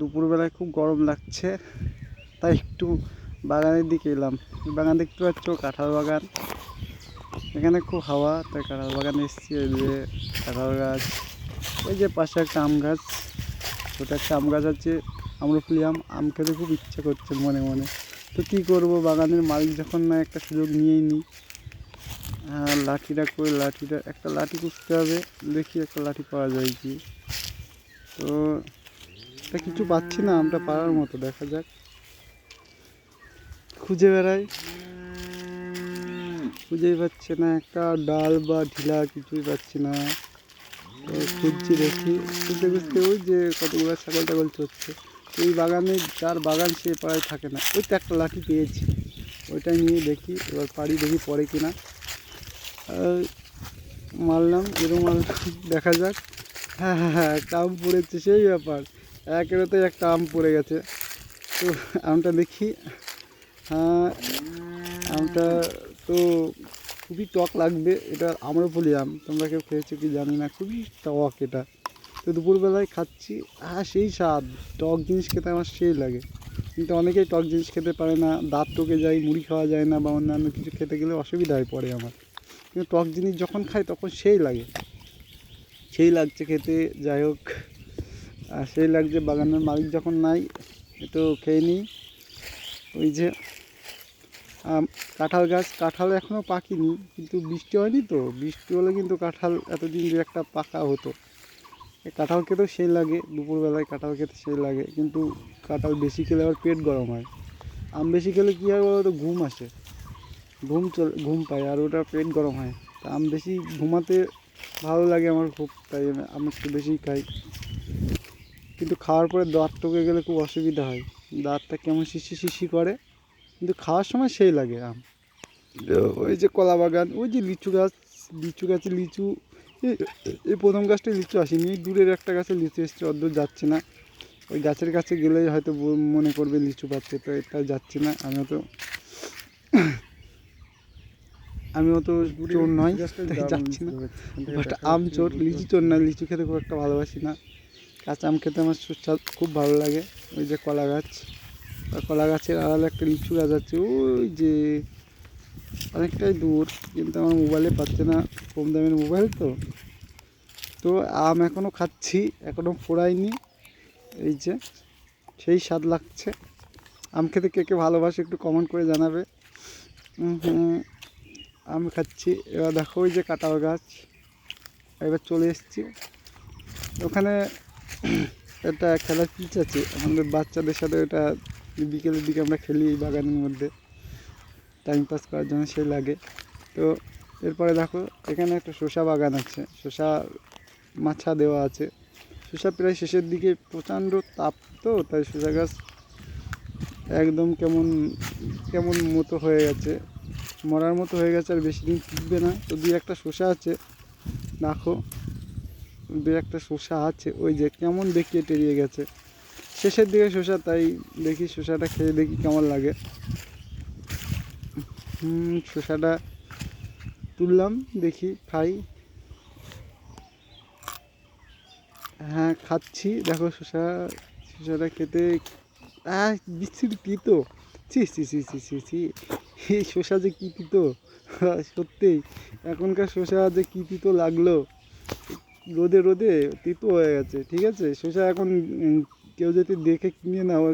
দুপুরবেলায় খুব গরম লাগছে, তাই একটু বাগানের দিকে এলাম। বাগান দেখতে পাচ্ছ, কাঁঠাল বাগান। এখানে খুব হাওয়া, তাই কাঁঠাল বাগানে এসেছি, এই যে কাঁঠাল গাছ ওই যে পাশে একটা আম গাছ। ছোটো একটা আম গাছ আছে, আম্রফুলি আম আম খেতে খুব ইচ্ছা করছে মনে মনে। তো কী করব, বাগানের মালিক যখন না একটা সুযোগ নিয়েই নিই লাঠিটা করে লাঠিটা, একটা লাঠি খুঁজতে হবে, দেখি একটা লাঠি পাওয়া যায় কি। তো তা কিছু পাচ্ছি না, আমরা পাড়ার মতো, দেখা যাক। খুঁজে বেড়াই। খুঁজেই পাচ্ছে না, একটা ডাল বা ঢিলা কিছুই পাচ্ছি না। খুঁজছি দেখি, খুঁজতে খুঁজতে ওই যে কতগুলো ছাগল টাগল চড়ছে এই বাগানে যার বাগান সে পাড়ায় থাকে না, ওই তো একটা লাঠি পেয়েছি। ওইটা নিয়ে দেখি, এবার পাড়ি দেখি পড়ে কিনা মারলাম এরকম দেখা যাক। হ্যাঁ হ্যাঁ হ্যাঁ আম পড়েছে সেই ব্যাপার। একেবারে একটা আম পড়ে গেছে। তো আমটা দেখি। হ্যাঁ আমটা তো খুবই টক লাগবে। এটা আম্রপলি আম। তোমরা কেউ খেয়েছো কি জানি না, খুবই টক এটা। তো দুপুরবেলায় খাচ্ছি। হ্যাঁ সেই স্বাদ, টক জিনিস খেতে আমার সেই লাগে। কিন্তু অনেকেই টক জিনিস খেতে পারে না, দাঁত টোকে যায়, মুড়ি খাওয়া যায় না বা অন্যান্য কিছু খেতে গেলে অসুবিধা অসুবিধায় পড়ে আমার। কিন্তু টক জিনিস যখন খাই তখন সেই লাগে। সেই লাগছে খেতে। যাই হোক আর সেই লাগছে বাগানের মালিক যখন নাই একটু খেয়ে নিই। ওই যে আম, কাঁঠাল গাছ কাঁঠাল এখনও পাকিনি কিন্তু বৃষ্টি হয়নি তো? বৃষ্টি হলে কিন্তু কাঁঠাল এতদিন দু একটা পাকা হতো। কাঁঠাল খেতেও সেই লাগে দুপুরবেলায় কাঁঠাল খেতে সেই লাগে কিন্তু কাঁঠাল বেশি খেলে আবার পেট গরম হয়। আম বেশি খেলে কী হয় বলো তো ঘুম আসে। ঘুম চলে ঘুম পায় আর ওটা পেট গরম হয়। তা আম বেশি ঘুমাতে ভালো লাগে আমার খুব তাই জন্য আমি একটু বেশি খাই। কিন্তু খাওয়ার পরে দাঁত টোকে গেলে খুব অসুবিধা হয়। দাঁতটা কেমন শিশি শিশি করে কিন্তু খাওয়ার সময় সেই লাগে আম। ওই যে কলা বাগান ওই যে লিচু গাছ লিচু গাছে লিচু এই প্রথম গাছটায় লিচু আসেনি এই দূরের একটা গাছে লিচু এসছে অদ্দূর যাচ্ছে না। ওই গাছের কাছে গেলেই হয়তো মনে করবে লিচু পাচ্ছে তো এটা যাচ্ছে না আমি তো আমি তো চোর নয় যাচ্ছি না। বাট আম চোর লিচু চোর না লিচু খেতে খুব একটা ভালোবাসি না। কাঁচা আম খেতে আমার সুস্বাদ, খুব ভালো লাগে। ওই যে কলা গাছ। কলা গাছের আড়ালে একটা লিচু গাছ আছে। ওই যে অনেকটাই দূর, কিন্তু আমার মোবাইলে পাচ্ছে না। কম দামের মোবাইল তো। তো আম এখনও খাচ্ছি এখনও ফোড়াইনি। এই যে, সেই স্বাদ লাগছে। আম খেতে কে কে ভালোবাসে একটু কমেন্ট করে জানাবে। আম খাচ্ছি। এবার দেখো ওই যে কাঁঠাল গাছ। এবার চলে এসেছি। ওখানে একটা খেলার পিচ আছে। আমাদের বাচ্চাদের সাথে ওটা বিকেলের দিকে আমরা খেলি এই বাগানের মধ্যে। টাইম পাস করার জন্য সেই লাগে। তো এরপরে দেখো, এখানে একটা শসা বাগান আছে। শসা মাছা দেওয়া আছে। শসা প্রায় শেষের দিকে প্রচণ্ড তাপ তো, তাই শসা গাছ একদম কেমন কেমন মতো হয়ে গেছে। মরার মতো হয়ে গেছে আর বেশি দিন টিকবে না। তো দুই একটা শসা আছে। দেখো দু একটা শসা আছে, ওই যে কেমন দেখিয়ে টেরিয়ে গেছে। শেষের দিকে শসা, তাই দেখি শসাটা খেয়ে দেখি কেমন লাগে। হুম, শসাটা তুললাম, দেখি খাই। হ্যাঁ খাচ্ছি। দেখো শসা, শসাটা খেতে বিচ্ছিরি তিতো। ছি ছি ছি ছি ছি ছি। এই শসা যে কী তিতো? সত্যিই, এখনকার শসা যে কী তিতো লাগল। রোদে রোদে তিতো হয়ে গেছে ঠিক আছে? শসা এখন কেউ যদি দেখে কিনে নাও